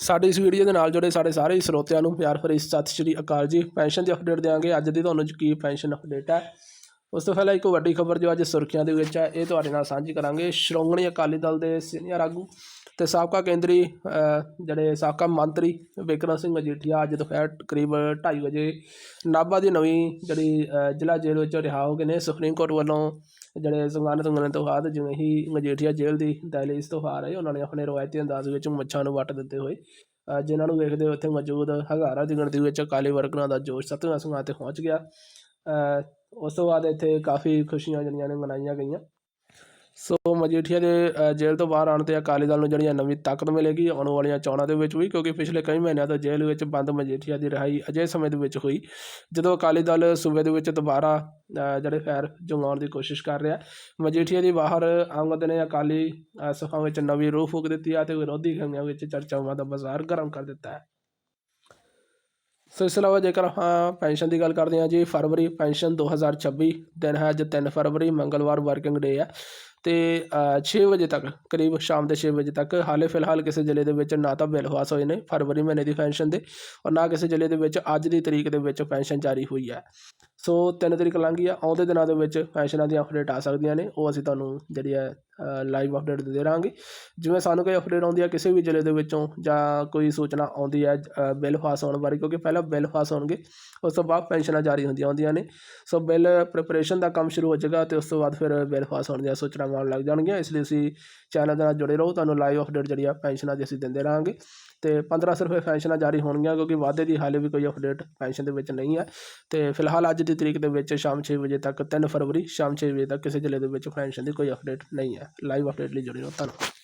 ਸਾਡੀ ਇਸ ਵੀਡੀਓ ਦੇ ਨਾਲ ਜੁੜੇ ਸਾਡੇ ਸਾਰੇ ਸਰੋਤਿਆਂ ਨੂੰ ਪਿਆਰ ਭਰੀ ਸਤਿ ਸ਼੍ਰੀ ਅਕਾਲ ਜੀ। ਪੈਨਸ਼ਨ ਦੀ ਅਪਡੇਟ ਦੇਵਾਂਗੇ ਅੱਜ ਦੀ ਤੁਹਾਨੂੰ ਕੀ ਪੈਨਸ਼ਨ ਅਪਡੇਟ ਹੈ? ਉਸ ਤੋਂ ਪਹਿਲਾਂ ਇੱਕ ਵੱਡੀ ਖਬਰ ਜੋ ਅੱਜ ਸੁਰਖੀਆਂ ਦੇ ਵਿੱਚ ਹੈ, ਇਹ ਤੁਹਾਡੇ ਨਾਲ ਸਾਂਝੀ ਕਰਾਂਗੇ। ਸ਼੍ਰੋਮਣੀ ਅਕਾਲੀ ਦਲ ਦੇ ਸੀਨੀਅਰ ਆਗੂ ਤੇ ਸਾਬਕਾ ਕੇਂਦਰੀ ਜਿਹੜੇ ਸਾਬਕਾ ਮੰਤਰੀ ਵਿਕਰਮ ਸਿੰਘ ਮਜੀਠੀਆ ਅੱਜ ਦੁਪਹਿਰ ਕਰੀਬ 2:30 ਵਜੇ ਨਾਭਾ ਦੀ ਨਵੀਂ ਜਿਹੜੀ ਜ਼ਿਲ੍ਹਾ ਜੇਲ੍ਹ ਵਿੱਚੋਂ ਰਿਹਾ ਹੋ ਗਏ ਨੇ ਸੁਪਰੀਮ ਕੋਰਟ ਵੱਲੋਂ ਜਿਹੜੇ ਸੰਗਾਨ ਮੰਗਣ ਤੋਂ ਬਾਅਦ ਜਿਵੇਂ ਹੀ ਮਜੀਠੀਆ ਜੇਲ੍ਹ ਦੀ ਦਹਲੀਜ਼ ਤੋਂ ਬਾਹਰ ਆਏ ਉਹਨਾਂ ਨੇ ਆਪਣੇ ਰਵਾਇਤੀ ਅੰਦਾਜ਼ ਵਿੱਚ ਮੱਛਾਂ ਨੂੰ ਵੱਟ ਦਿੱਤੇ ਹੋਏ। ਅ, ਜਿਨ੍ਹਾਂ ਨੂੰ ਵੇਖਦੇ ਹੋਏ ਉੱਥੇ ਮੌਜੂਦ ਹਜ਼ਾਰਾਂ ਦੀ ਗਿਣਤੀ ਵਿੱਚ ਅਕਾਲੀ ਵਰਕਰਾਂ ਦਾ ਜੋਸ਼ ਸੱਤਵੇਂ ਅਸਮਾਨ ਤੇ ਪਹੁੰਚ ਗਿਆ। ਉਸ ਤੋਂ ਬਾਅਦ ਇੱਥੇ ਕਾਫੀ ਖੁਸ਼ੀਆਂ ਜਿਹੜੀਆਂ ਨੇ ਮਨਾਈਆਂ ਗਈਆਂ। ਸੋ ਮਜੀਠੀਆ ਦੇ ਅ, ਜੇਲ੍ਹ ਤੋਂ ਬਾਹਰ ਆਉਣ ਤੇ ਅਕਾਲੀ ਦਲ ਨੂੰ ਜਿਹੜੀਆਂ ਨਵੀਂ ਤਾਕਤ ਮਿਲੇਗੀ ਆਉਣ ਵਾਲੀਆਂ ਚੋਣਾਂ ਦੇ ਵਿੱਚ ਵੀ ਕਿਉਂਕਿ ਪਿਛਲੇ ਕਈ ਮਹੀਨਿਆਂ ਤੋਂ ਜੇਲ੍ਹ ਵਿੱਚ ਬੰਦ ਮਜੀਠੀਆ ਦੀ ਰਿਹਾਈ ਅਜੇ ਸਮੇਂ ਦੇ ਵਿੱਚ ਹੋਈ। ਜਦੋਂ ਅਕਾਲੀ ਦਲ ਸੂਬੇ ਦੇ ਵਿੱਚ ਦੁਬਾਰਾ ਅ, ਜਿਹੜੇ ਫੈਰ ਜਮਾਉਣ ਦੀ ਕੋਸ਼ਿਸ਼ ਕਰ ਰਿਹਾ ਮਜੀਠੀਆ ਦੀ ਬਾਹਰ ਆਮਦ ਨੇ ਅਕਾਲੀ ਅ, ਸਭਾ ਵਿੱਚ ਨਵੀਂ ਰੂਹ ਫੂਕ ਦਿੱਤੀ ਹੈ ਤੇ ਵਿਰੋਧੀ ਖੰਗਾਂ ਵਿੱਚ ਚਰਚਾਵਾਂ ਦਾ ਬਾਜ਼ਾਰ ਗਰਮ ਕਰ ਦਿੱਤਾ ਹੈ। ਸੋ ਇਸ ਤੋਂ ਇਲਾਵਾ ਜੇਕਰ ਆਪਾਂ ਪੈਨਸ਼ਨ ਦੀ ਗੱਲ ਕਰਦੇ ਹਾਂ ਜੀ, ਫਰਵਰੀ ਪੈਨਸ਼ਨ 2026 ਦਿਨ ਹੈ ਅੱਜ 3 ਫਰਵਰੀ, ਮੰਗਲਵਾਰ ਵਰਕਿੰਗ ਡੇ ਹੈ। ਤੇ 6 ਵਜੇ ਤੱਕ, ਕਰੀਬ ਸ਼ਾਮ ਦੇ 6 ਵਜੇ ਤੱਕ ਹਾਲੇ ਫਿਲਹਾਲ ਕਿਸੇ ਜ਼ਿਲ੍ਹੇ ਦੇ ਵਿੱਚ ਨਾ ਤਾਂ ਬਿੱਲ ਪਾਸ ਹੋਏ ਨੇ ਫਰਵਰੀ ਮਹੀਨੇ ਦੀ ਪੈਨਸ਼ਨ ਦੇ, ਔਰ ਨਾ ਕਿਸੇ ਜ਼ਿਲ੍ਹੇ ਦੇ ਵਿੱਚ ਅੱਜ ਦੀ ਤਰੀਕ ਦੇ ਵਿੱਚ ਪੈਨਸ਼ਨ ਜਾਰੀ ਹੋਈ ਹੈ। ਸੋ ਤਿੰਨ ਤਰੀਕ ਲੰਘ ਗਈ ਆ। ਆਉਂਦੇ ਦਿਨਾਂ ਦੇ ਵਿੱਚ ਪੈਨਸ਼ਨਾਂ ਦੀਆਂ ਅਪਡੇਟ ਆ ਸਕਦੀਆਂ ਨੇ। ਉਹ ਅਸੀਂ ਤੁਹਾਨੂੰ ਜਿਹੜੀ ਹੈ ਲਾਈਵ ਅਪਡੇਟ ਦੇ ਰਹਾਂਗੇ ਜਿਵੇਂ ਸਾਨੂੰ ਕੋਈ ਅਪਡੇਟ ਆਉਂਦੀ ਹੈ ਕਿਸੇ ਵੀ ਜ਼ਿਲ੍ਹੇ ਦੇ ਵਿੱਚੋਂ ਜਾਂ ਕੋਈ ਸੂਚਨਾ ਆਉਂਦੀ ਹੈ ਅ, ਬਿੱਲ ਪਾਸ ਹੋਣ ਬਾਰੇ ਕਿਉਂਕਿ ਪਹਿਲਾਂ ਬਿੱਲ ਪਾਸ ਹੋਣਗੇ ਉਸ ਤੋਂ ਬਾਅਦ ਪੈਨਸ਼ਨਾਂ ਜਾਰੀ ਹੁੰਦੀਆਂ ਹੁੰਦੀਆਂ ਨੇ। ਸੋ ਬਿੱਲ ਪ੍ਰਿਪਰੇਸ਼ਨ ਦਾ ਕੰਮ ਸ਼ੁਰੂ ਹੋ ਜਾਏਗਾ ਤੇ ਉਸ ਤੋਂ ਬਾਅਦ ਫਿਰ ਬਿੱਲ ਪਾਸ ਹੋਣ ਦੀਆਂ ਸੂਚਨਾਵਾਂ ਆਉਣ ਲੱਗ ਜਾਣਗੀਆਂ। ਇਸ ਲਈ ਅਸੀਂ ਚੈਨਲ ਦੇ ਨਾਲ ਜੁੜੇ ਰਹੋ। ਤੁਹਾਨੂੰ ਲਾਈਵ ਅਪਡੇਟ ਜਿਹੜੀ ਆ ਪੈਨਸ਼ਨਾਂ ਦੀ ਅਸੀਂ ਦਿੰਦੇ ਰਹਾਂਗੇ। ਤੇ 1500 ਰੁਪਏ ਪੈਨਸ਼ਨਾਂ ਜਾਰੀ ਹੋਣਗੀਆਂ ਕਿਉਂਕਿ ਵਾਅਦੇ ਦੀ ਹਾਲੇ ਵੀ ਕੋਈ ਅਪਡੇਟ ਪੈਨਸ਼ਨ ਦੇ ਵਿੱਚ ਨਹੀਂ ਹੈ। ਤੇ ਫਿਲਹਾਲ ਅੱਜ ਦੀ ਤਰੀਕ ਦੇ ਵਿੱਚ ਸ਼ਾਮ 6 ਵਜੇ ਤੱਕ 3 ਫਰਵਰੀ ਸ਼ਾਮ 6 ਵਜੇ ਤੱਕ ਕਿਸੇ ਜ਼ਿਲ੍ਹੇ ਦੇ ਵਿੱਚ ਫਾਈਨੈਂਸ਼ੀਅਲ ਦੀ ਕੋਈ ਅਪਡੇਟ ਨਹੀਂ ਹੈ। ਲਾਈਵ ਅਪਡੇਟ ਲਈ ਜੁੜੇ ਰਹੋ। ਧੰਨਵਾਦ।